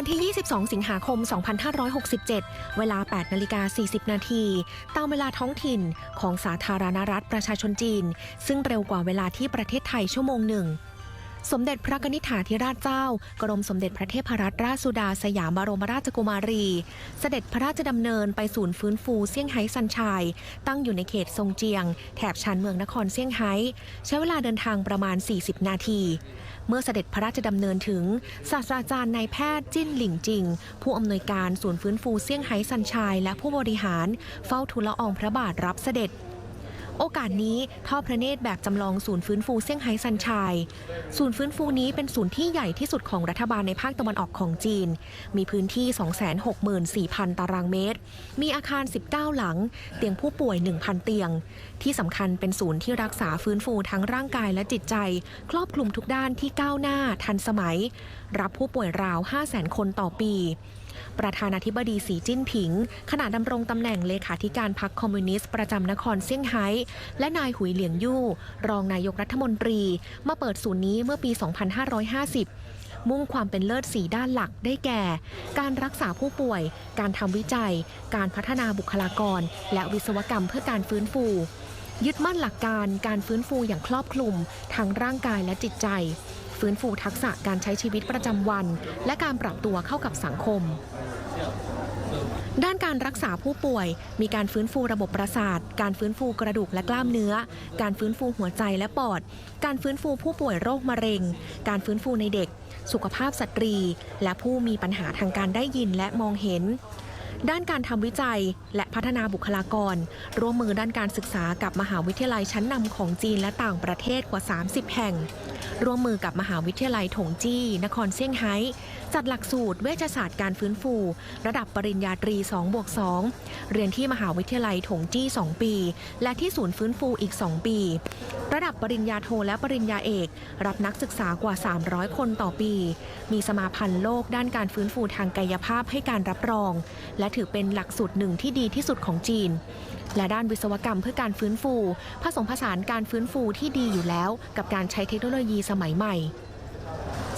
วันที่ 22 สิงหาคม 2567 เวลา 8 นาฬิกา 40 นาที ตามเวลาท้องถิ่นของสาธารณรัฐประชาชนจีน ซึ่งเร็วกว่าเวลาที่ประเทศไทยชั่วโมงหนึ่ง สมเด็จพระกนิษฐาธิราชเจ้า กรมสมเด็จพระเทพรัตนราชสุดาสยามบรมราชกุมารี เสด็จพระราชดำเนินไปศูนย์ฟื้นฟูเซี่ยงไฮ้ซันชายตั้งอยู่ในเขตซงเจียง แถบชานเมืองนครเซี่ยงไฮ้ ใช้เวลาเดินทางประมาณ 40 นาที เมื่อเสด็จพระราชดำเนินถึง ศาสตราจารย์นายแพทย์จิ้นหลิงจิง ผู้อำนวยการศูนย์ฟื้นฟูเซี่ยงไฮ้ซันชายและผู้บริหารเฝ้าทูลละอองพระบาทรับเสด็จ โอกาสนี้ทอดพระเนตรแบบจำลองศูนย์ฟื้นฟูเซี่ยงไฮ้ซันชาย ศูนย์ฟื้นฟูนี้เป็นศูนย์ที่ใหญ่ที่สุดของรัฐบาลในภาคตะวันออกของจีน มีพื้นที่ 264,000 ตารางเมตร มีอาคาร 19 หลัง เตียงผู้ป่วย 1,000 เตียง ที่สำคัญเป็นศูนย์ที่รักษาฟื้นฟูทั้งร่างกายและจิตใจ ครอบคลุมทุกด้านที่ก้าวหน้าทันสมัย รับผู้ป่วยราว 500,000 คนต่อปี ประธานาธิบดีสีจิ้นผิง ขณะดำรงตำแหน่งเลขาธิการพรรคคอมมิวนิสต์ประจำนครเซี่ยงไฮ้ และนายหุยเหลียงยู่ รองนายกรัฐมนตรี มาเปิดศูนย์นี้เมื่อปี 2550มุ่งความเป็นเลิศสีด้านหลักได้แก่ การรักษาผู้ป่วย การทำวิจัย การพัฒนาบุคลากร และวิศวกรรมเพื่อการฟื้นฟู ยึดมั่นหลักการการฟื้นฟูอย่างครอบคลุม ทั้งร่างกายและจิตใจ ฟื้นฟูทักษะการใช้ชีวิตประจำวัน และการปรับตัวเข้ากับสังคม ด้านการรักษาผู้ป่วย มีการฟื้นฟูระบบประสาท การฟื้นฟูกระดูกและกล้ามเนื้อ การฟื้นฟูหัวใจและปอด การฟื้นฟูผู้ป่วยโรคมะเร็ง การฟื้นฟูในเด็ก สุขภาพสตรี และผู้มีปัญหาทางการได้ยินและมองเห็น ด้านการทำวิจัยและพัฒนาบุคลากร ร่วมมือด้านการศึกษากับมหาวิทยาลัยชั้นนำของจีนและต่างประเทศกว่า 30 แห่งร่วมมือกับมหาวิทยาลัยถงจี้ นครเซี่ยงไฮ้ จัดหลักสูตรเวชศาสตร์การฟื้นฟู ระดับปริญญาตรี2บวก2เรียนที่มหาวิทยาลัยถงจี้ 2 ปี และที่ศูนย์ฟื้นฟูอีก 2 ปี ระดับปริญญาโทและปริญญาเอก รับนักศึกษากว่า 300 คนต่อปี มีสมาพันธ์โลกด้านการฟื้นฟูทางกายภาพให้การรับรอง และถือเป็นหลักสูตรหนึ่งที่ดีที่สุดของจีนและด้านวิศวกรรมเพื่อการฟื้นฟู ผสมผสานการฟื้นฟูที่ดีอยู่แล้ว กับการใช้เทคโนโลยีสมัยใหม่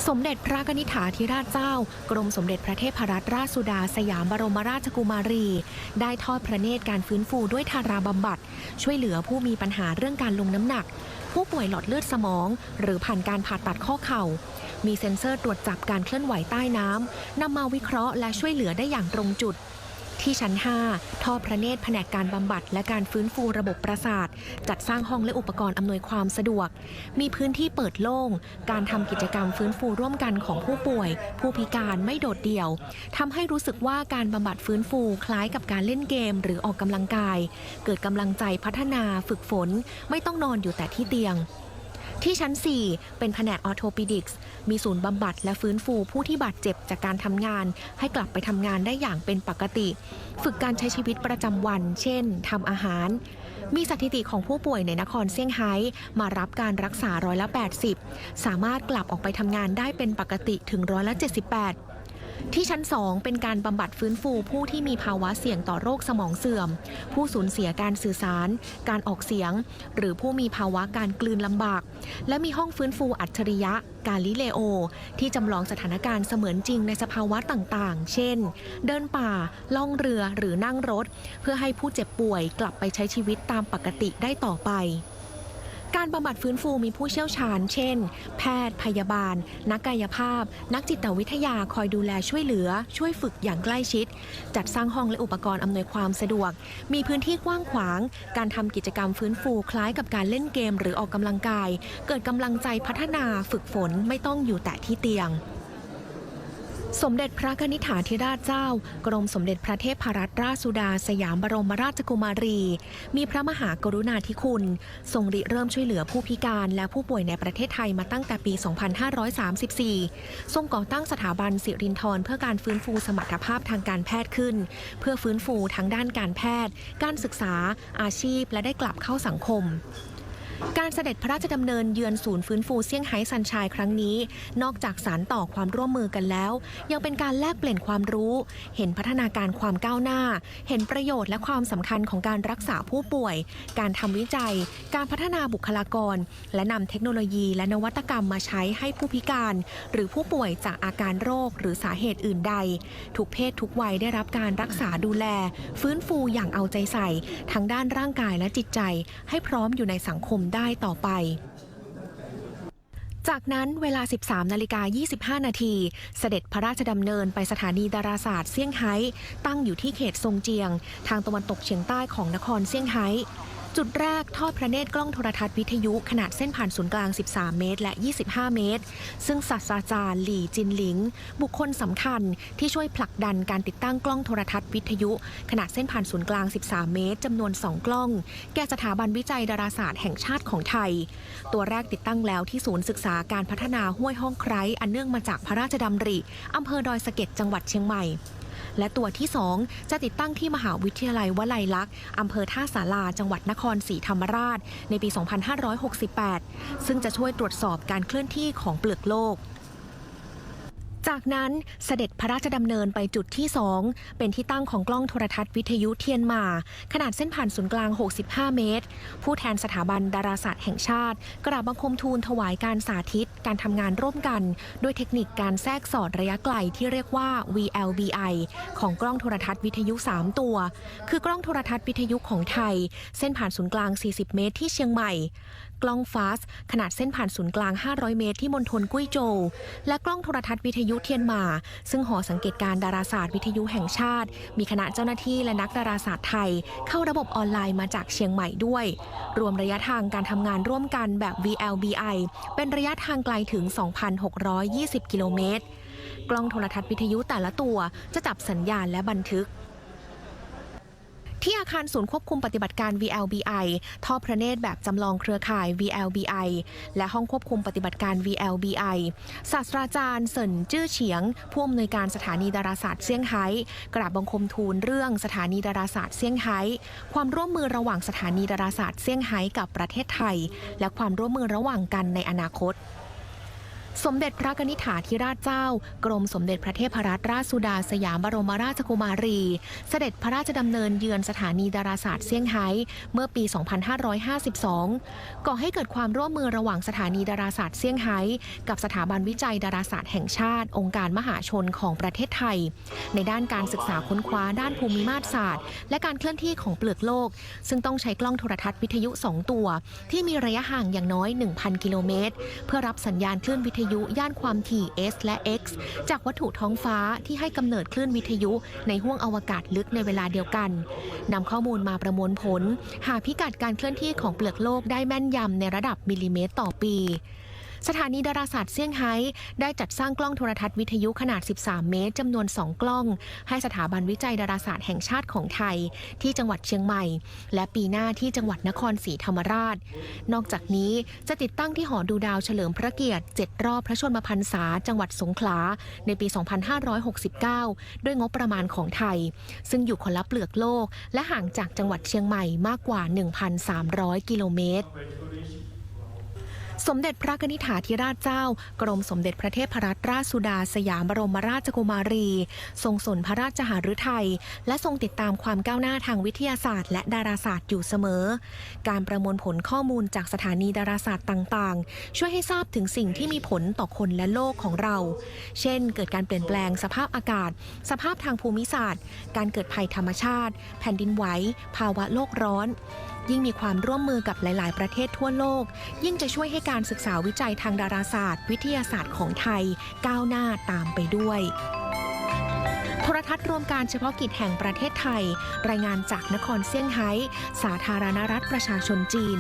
สมเด็จพระกนิษฐาธิราชเจ้า กรมสมเด็จพระเทพรัตนราชสุดาสยามบรมราชกุมารี ได้ทอดพระเนตรการฟื้นฟูด้วยทาราบำบัด ช่วยเหลือผู้มีปัญหาเรื่องการลงน้ำหนัก ผู้ป่วยหลอดเลือดสมอง หรือผ่านการผ่าตัดข้อเข่ามีเซ็นเซอร์ตรวจจับการเคลื่อนไหวใต้น้ำนำมาวิเคราะห์และช่วยเหลือได้อย่างตรงจุด ที่ชั้น 5ทอพระเนตรแผนกการบำบัดและการฟื้นฟูระบบประสาท จัดสร้างห้องและอุปกรณ์อำนวยความสะดวก มีพื้นที่เปิดโล่ง การทำกิจกรรมฟื้นฟูร่วมกันของผู้ป่วย ผู้พิการไม่โดดเดี่ยวทำให้รู้สึกว่าการบำบัดฟื้นฟูคล้ายกับการเล่นเกม หรือออกกำลังกาย เกิดกำลังใจพัฒนาฝึกฝน ไม่ต้องนอนอยู่แต่ที่เตียง ที่ชั้น 4 เป็นแผนกออโทปิดิกส์มีศูนย์บำบัดและฟื้นฟูผู้ที่บาดเจ็บจากการทำงาน ให้กลับไปทำงานได้อย่างเป็นปกติ ฝึกการใช้ชีวิตประจำวัน เช่นทำอาหาร มีสถิติของผู้ป่วยในนครเซี่ยงไฮ้มารับการรักษาร้อยละ 80 สามารถกลับออกไปทำงานได้เป็นปกติถึงร้อยละ 78 ที่ชั้น 2 เป็นการบำบัดฟื้นฟูผู้ที่มีภาวะเสี่ยงต่อโรคสมองเสื่อม ผู้สูญเสียการสื่อสาร การออกเสียง หรือผู้มีภาวะการกลืนลำบาก และมีห้องฟื้นฟูอัจฉริยะ กาลิเลโอ ที่จำลองสถานการณ์เสมือนจริงในสภาวะต่างๆ เช่น เดินป่า ล่องเรือหรือนั่งรถ เพื่อให้ผู้เจ็บป่วยกลับไปใช้ชีวิตตามปกติได้ต่อไป การบำบัดฟื้นฟูมีผู้เชี่ยวชาญ เช่น แพทย์ พยาบาล นักกายภาพ นักจิตวิทยาคอยดูแลช่วยเหลือ ช่วยฝึกอย่างใกล้ชิด จัดสร้างห้องและอุปกรณ์อำนวยความสะดวก มีพื้นที่กว้างขวาง การทำกิจกรรมฟื้นฟูคล้ายกับการเล่นเกมหรือออกกำลังกาย เกิดกำลังใจพัฒนาฝึกฝนไม่ต้องอยู่แต่ที่เตียง สมเด็จพระนิษฐาธิราชเจ้า กรมสมเด็จพระเทพรัตนราชสุดา สยามบรมราชกุมารี มีพระมหากรุณาธิคุณ ทรงริเริ่มช่วยเหลือผู้พิการและผู้ป่วยในประเทศไทยมาตั้งแต่ปี 2534 ทรงก่อตั้งสถาบันสิรินธรเพื่อการฟื้นฟูสมรรถภาพทางการแพทย์ขึ้น เพื่อฟื้นฟูทั้งด้านการแพทย์ การศึกษา อาชีพและได้กลับเข้าสังคม การเสด็จพระราชดำเนินเยือนศูนย์ฟื้นฟูเซี่ยงไฮ้ซันชายครั้งนี้ นอกจากสารต่อความร่วมมือกันแล้ว ยังเป็นการแลกเปลี่ยนความรู้ เห็นพัฒนาการความก้าวหน้า เห็นประโยชน์และความสำคัญของการรักษาผู้ป่วย การทำวิจัย การพัฒนาบุคลากร และนำเทคโนโลยีและนวัตกรรมมาใช้ให้ผู้พิการ หรือผู้ป่วยจากอาการโรคหรือสาเหตุอื่นใด ทุกเพศทุกวัยได้รับการรักษาดูแล ฟื้นฟูอย่างเอาใจใส่ทั้งด้านร่างกายและจิตใจ ให้พร้อมอยู่ในสังคมได้ต่อไปจากนั้นเวลา 13 นาฬิกา 25 นาที เสด็จพระราชดำเนินไปสถานีดาราศาสตร์เซี่ยงไฮ้ตั้งอยู่ที่เขตซงเจียง ทางตะวันตกเฉียงใต้ของนครเซี่ยงไฮ้ จุดแรกทอดพระเนตรกล้องโทรทัศน์วิทยุขนาดเส้นผ่านศูนย์กลาง 13 เมตร และ 25 เมตร ซึ่งศาสตราจารย์หลี่จินหลิง บุคคลสำคัญที่ช่วยผลักดันการติดตั้งกล้องโทรทัศน์วิทยุ ขนาดเส้นผ่านศูนย์กลาง 13 เมตรจำนวน 2 กล้อง แก่สถาบันวิจัยดาราศาสตร์แห่งชาติของไทย ตัวแรกติดตั้งแล้วที่ศูนย์ศึกษาการพัฒนาห้วยห้องไคร้อันเนื่องมาจากพระราชดำริอำเภอดอยสะเก็ดจังหวัดเชียงใหม่ และตัวที่ 2 จะติดตั้งที่มหาวิทยาลัยวลัยลักษณ์อำเภอท่าสาราจังหวัดนครศรีธรรมราช ในปี 2568 ซึ่งจะช่วยตรวจสอบการเคลื่อนที่ของเปลือกโลก จากนั้นเสด็จพระราชดำเนินไปจุดที่ 2 เป็นที่ตั้งของกล้องโทรทัศน์วิทยุเทียนมา ขนาดเส้นผ่านศูนย์กลาง 65 เมตร ผู้แทนสถาบันดาราศาสตร์แห่งชาติ กราบบังคมทูลถวายการสาธิต การทำงานร่วมกัน ด้วยเทคนิคการแทรกสอดระยะไกลที่เรียกว่า VLBI ของกล้องโทรทัศน์วิทยุ 3 ตัว คือกล้องโทรทัศน์วิทยุของไทย เส้นผ่านศูนย์กลาง 40 เมตร ที่เชียงใหม่ กล้องฟาสขนาดเส้นผ่านศูนย์กลาง 500 เมตร ที่มณฑลกุ้ยโจวและกล้องโทรทัศน์วิทยุยุเทียนมา ซึ่งหอสังเกตการดาราศาสตร์วิทยุแห่งชาติ มีคณะเจ้าหน้าที่และนักดาราศาสตร์ไทย เข้าระบบออนไลน์มาจากเชียงใหม่ด้วย รวมระยะทางการทำงานร่วมกันแบบ VLBI เป็นระยะทางไกลถึง 2,620 กิโลเมตร กล้องโทรทัศน์วิทยุแต่ละตัวจะจับสัญญาณและบันทึก ที่อาคารศูนย์ควบคุมปฏิบัติการ VLBI ท่อพระเนตรแบบจำลองเครือข่าย VLBI และห้องควบคุมปฏิบัติการ VLBI ศาสตราจารย์เซินจื้อเฉียง ผู้อำนวยการสถานีดาราศาสตร์เซี่ยงไฮ้กราบบังคมทูลเรื่องสถานีดาราศาสตร์เซี่ยงไฮ้ความร่วมมือระหว่างสถานีดาราศาสตร์เซี่ยงไฮ้กับประเทศไทย และความร่วมมือระหว่างกันในอนาคต สมเด็จพระนิษฐาธิราชเจ้า กรมสมเด็จพระเทพรัตนราชสุดาสยามบรมราชกุมารี เสด็จพระราชดำเนินเยือนสถานีดาราศาสตร์เซี่ยงไฮ้เมื่อปี 2552 ก่อให้เกิดความร่วมมือระหว่างสถานีดาราศาสตร์เซี่ยงไฮ้กับสถาบันวิจัยดาราศาสตร์แห่งชาติ องค์การมหาชนของประเทศไทย ในด้านการศึกษาค้นคว้าด้านภูมิมาตรศาสตร์ และการเคลื่อนที่ของเปลือกโลก ซึ่งต้องใช้กล้องโทรทัศน์วิทยุ 2 ตัว ที่มีระยะห่างอย่างน้อย 1,000 กิโลเมตรเพื่อรับสัญญาณคลื่นวิทยุย่านความถี่ S และ X จากวัตถุท้องฟ้าที่ให้กำเนิดคลื่นวิทยุในห้วงอวกาศลึกในเวลาเดียวกันนำข้อมูลมาประมวลผล หาพิกัดการเคลื่อนที่ของเปลือกโลกได้แม่นยำในระดับมิลลิเมตรต่อปี สถานีดาราศาสตร์เซี่ยงไฮ้ได้จัดสร้างกล้องโทรทัศน์วิทยุขนาด 13 เมตรจำนวน 2 กล้อง ให้สถาบันวิจัยดาราศาสตร์แห่งชาติของไทย ที่จังหวัดเชียงใหม่ และปีหน้าที่จังหวัดนครศรีธรรมราช นอกจากนี้จะติดตั้งที่หอดูดาวเฉลิมพระเกียรติ 7 รอบพระชนมพรรษาจังหวัดสงขลาในปี 2569 ด้วยงบประมาณของไทย ซึ่งอยู่คนละเปลือกโลก และห่างจากจังหวัดเชียงใหม่มากกว่า 1,300 กิโลเมตร สมเด็จพระนิษฐาธิราชเจ้า กรมสมเด็จพระเทพรัตนราชสุดาสยามบรมราชกุมารี ทรงสนพระราชหฤทัยและทรงติดตามความก้าวหน้าทางวิทยาศาสตร์ และดาราศาสตร์อยู่เสมอ การประมวลผลข้อมูลจากสถานีดาราศาสตร์ต่าง ๆ ช่วยให้ทราบถึงสิ่งที่มีผลต่อคนและโลกของเรา เช่น เกิดการเปลี่ยนแปลงสภาพอากาศ สภาพทางภูมิศาสตร์ การเกิดภัยธรรมชาติ แผ่นดินไหวภาวะโลกร้อน ยิ่งมีความร่วมมือกับหลาย ๆ ประเทศทั่วโลก ยิ่งจะช่วยให้การศึกษาวิจัยทางดาราศาสตร์ วิทยาศาสตร์ของไทย ก้าวหน้าตามไปด้วยโทรทัศน์รวมการเฉพาะกิจแห่งประเทศไทย รายงานจากนครเซี่ยงไฮ้ สาธารณรัฐประชาชนจีน